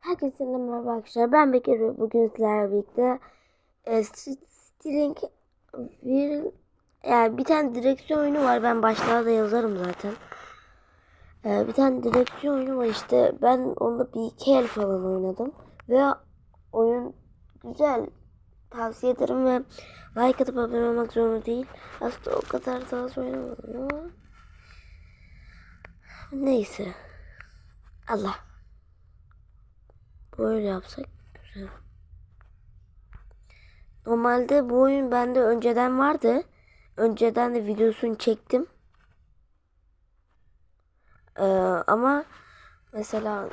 Herkese merhaba arkadaşlar. Ben Bekir ve bugün sizlerle birlikte e, Stealing bir yani bir tane direksiyon oyunu var. Ben başlığa da yazarım zaten. E, bir tane direksiyon oyunu var işte. Ben onda bir iki el falan oynadım ve oyun güzel. Tavsiye ederim ve like atıp abone olmak zorunda değil. Aslında o kadar da az oynamadım ama neyse. Allah. Böyle yapsak güzel. Normalde bu oyun bende önceden vardı. Önceden de videosunu çektim. Ee, ama mesela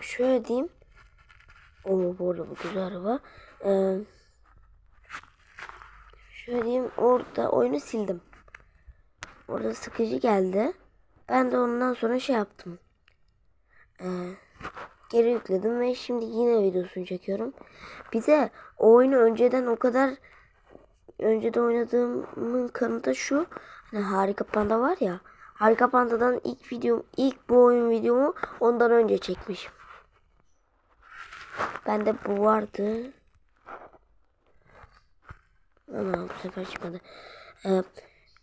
şöyle diyeyim. O bu arada bu güzel araba. Ee, şöyle diyeyim orada oyunu sildim. Orada sıkıcı geldi. Ben de ondan sonra şey yaptım. Ee, geri yükledim ve şimdi yine videosunu çekiyorum. Bir de o oyunu önceden o kadar önceden oynadığımın kanıtı şu. Hani Harika Panda var ya. Harika Panda'dan ilk videom, ilk bu oyun videomu ondan önce çekmişim. Bende bu vardı. Ama bu sefer çıkmadı. Ee,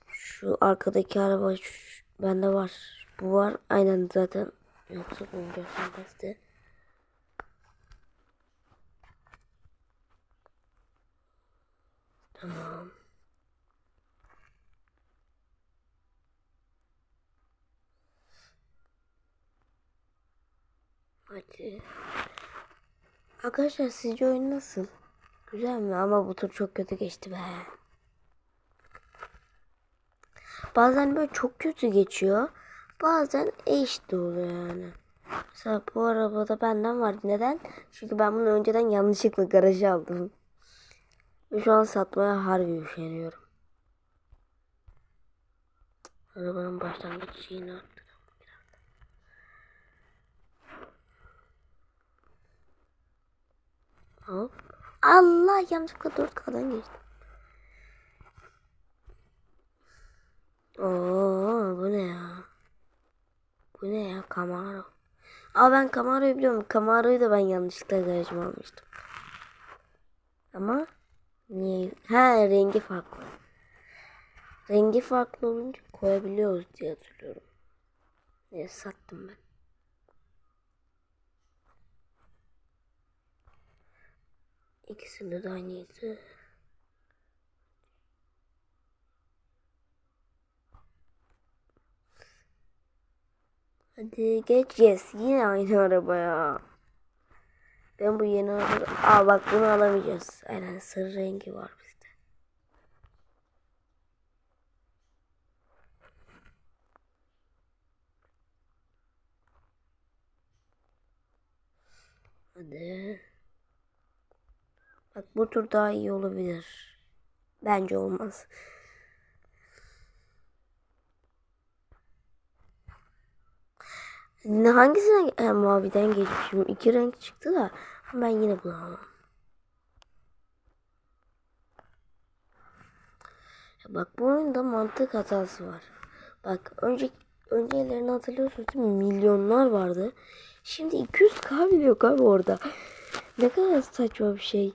şu arkadaki araba şu, bende var. Bu var. Aynen zaten. Yoksa bunu göstermezdi. Tamam. Hadi. Arkadaşlar sizce oyun nasıl? Güzel mi? Ama bu tur çok kötü geçti be. Bazen böyle çok kötü geçiyor. Bazen eş de oluyor yani. Mesela bu arabada benden var. Neden? Çünkü ben bunu önceden yanlışlıkla garaja aldım. Şu an satmaya harbi üşeniyorum. Arabanın başlangıç şeyini arttıralım. Hop. Allah yanlışlıkla 4K'dan geçtim. Oo bu ne ya? Bu ne ya Camaro? Aa ben Camaro'yu biliyorum. Camaro'yu da ben yanlışlıkla garajıma almıştım. Ama niye? Ha rengi farklı. Rengi farklı olunca koyabiliyoruz diye hatırlıyorum. Neyse sattım ben. İkisinde de aynıydı. Hadi geç yes. Yine aynı araba ya. Ben bu yeni araba... Aa bak bunu alamayacağız. Aynen sarı rengi var bizde. Hadi. Bak bu tur daha iyi olabilir. Bence olmaz. Ne hangisine ha, maviden geçmişim? İki renk çıktı da ben yine. Ya bak bu oyunda mantık hatası var. Bak önce öncelerini hatırlıyorsunuz değil mi? Milyonlar vardı. Şimdi 200k bile yok abi orada. Ne kadar saçma bir şey.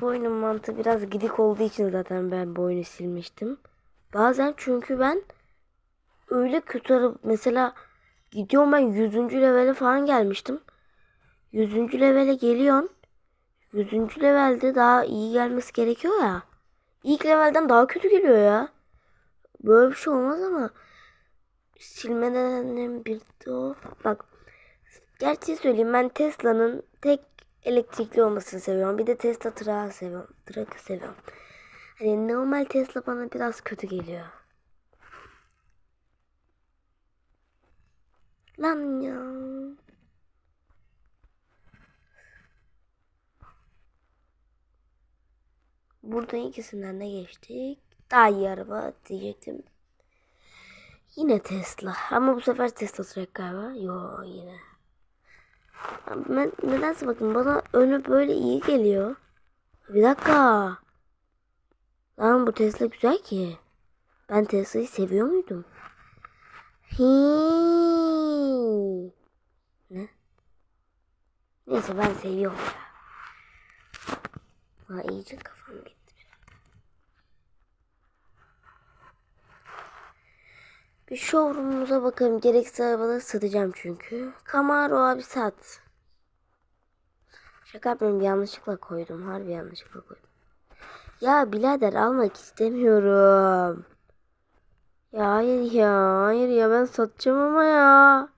Bu oyunun mantığı biraz gidik olduğu için zaten ben bu oyunu silmiştim. Bazen çünkü ben öyle kötü mesela gidiyorum ben 100. levele falan gelmiştim. 100. levele geliyorsun. 100. levelde daha iyi gelmesi gerekiyor ya. İlk levelden daha kötü geliyor ya. Böyle bir şey olmaz ama silmeden bir de o. Bak gerçeği söyleyeyim ben Tesla'nın tek elektrikli olmasını seviyorum. Bir de Tesla Truck'ı seviyorum. Truck'ı seviyorum. Hani normal Tesla bana biraz kötü geliyor. Lan ya. Burada ikisinden de geçtik. Daha iyi araba diyecektim. Yine Tesla. Ama bu sefer Tesla Truck galiba. Yo yine. Ben, nedense bakın bana önü böyle iyi geliyor. Bir dakika. Lan bu Tesla güzel ki. Ben Tesla'yı seviyor muydum? Hii. Ne? Neyse ben seviyorum ya. Ha iyice kafam gitti. Bir showroom'umuza bakalım. Gerekse arabaları satacağım çünkü. Camaro abi sat. Şaka yapmıyorum yanlışlıkla koydum. Harbi yanlışlıkla koydum. Ya birader almak istemiyorum. Ya hayır ya. Hayır ya ben satacağım ama ya.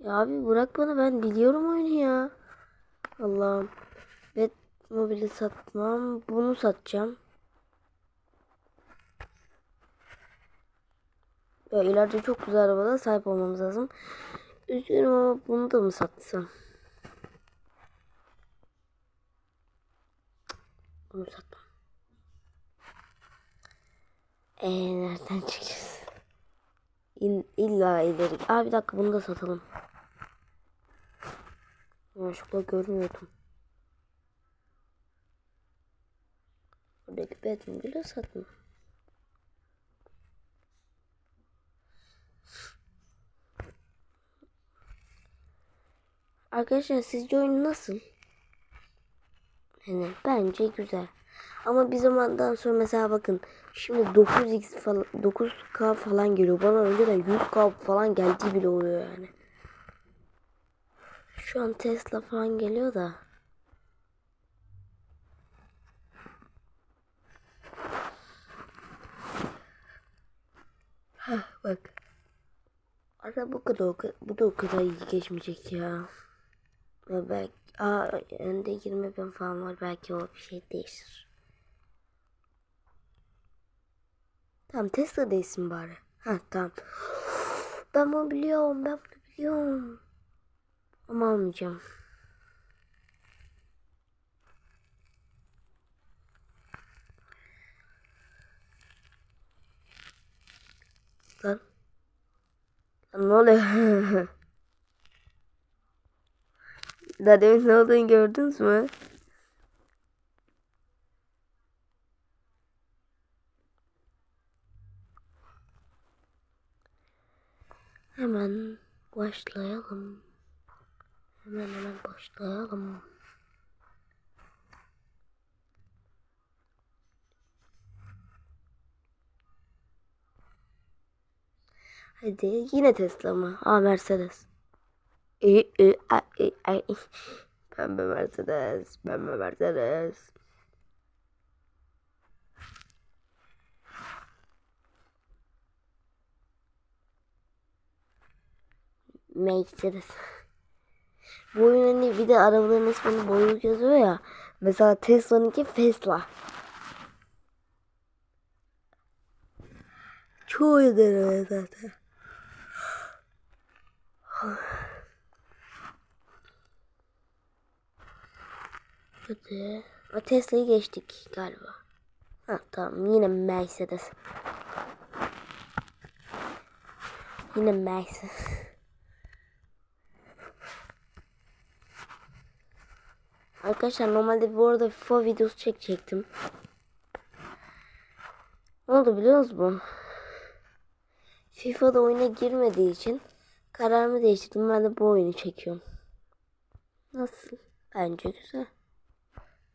Ya abi bırak bana ben biliyorum oyunu ya. Allah'ım. Batmobile'i satmam. Bunu satacağım. Ya ileride çok güzel arabalara sahip olmamız lazım. Üzgünüm ama bunu da mı satsam? Bunu satmam. Eee nereden çıkacağız? İn, illa ileri. Aa bir dakika bunu da satalım. Yanlışlıkla görmüyordum. Buradaki Batmobile'i satma. Arkadaşlar sizce oyun nasıl? Yani bence güzel. Ama bir zamandan sonra mesela bakın şimdi 9x falan 9k falan geliyor. Bana önceden 100k falan geldiği bile oluyor yani. Şu an Tesla falan geliyor da. Heh, bak. Arada bu kadar bu da o kadar iyi geçmeyecek ya. Ve belki aa, önde 20 bin falan var belki o bir şey değişir. Tamam Tesla değilsin bari. Ha tamam. Ben bunu biliyorum ben bunu biliyorum. Ama almayacağım. Lan. Lan ne oluyor? Daha demin ne olduğunu gördünüz mü? Hemen başlayalım. Hemen hemen başlayalım. Hadi yine Tesla mı? Aa Mercedes. Pembe Mercedes, pembe Mercedes. Mercedes. Bu oyun hani bir de arabaların ismini boyuk yazıyor ya. Mesela Tesla'nınki Tesla. Çoğu öyle zaten. Hadi. Tesla'yı geçtik galiba. Ha tamam yine Mercedes. Yine Mercedes. Arkadaşlar normalde bu arada FIFA videosu çekecektim. Ne oldu biliyor musunuz? FIFA'da oyuna girmediği için kararımı değiştirdim. Ben de bu oyunu çekiyorum. Nasıl? Bence güzel.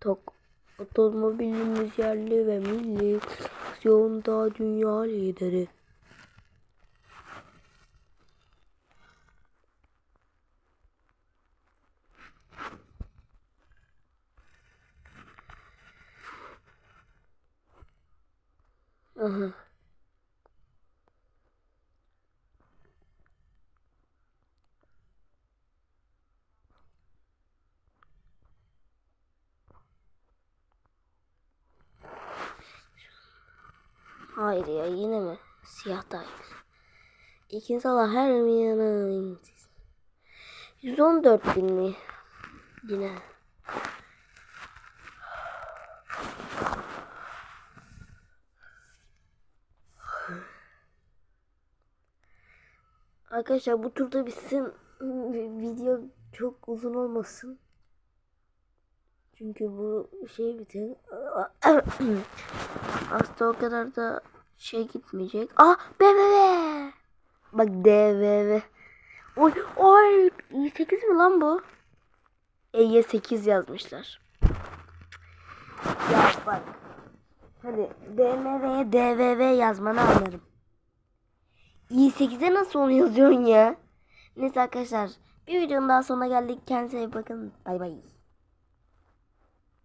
Tok otomobilimiz yerli ve milli. Aksiyonda dünya lideri. Aha. Hayır ya yine mi? Siyah da İkinci Allah her yanı 114 bin mi? Yine. Arkadaşlar bu turda bitsin. Video çok uzun olmasın. Çünkü bu şey bitir. Aslında o kadar da şey gitmeyecek. Ah BMW. Bak DVV. Oy oy i8 mi lan bu? E'ye 8 yazmışlar. Ya bak. Hadi BMW'ye DVV yazmanı anlarım. İ8'e nasıl onu yazıyorsun ya? Neyse arkadaşlar bir videonun daha sonuna geldik. Kendinize iyi bakın. Bay bay.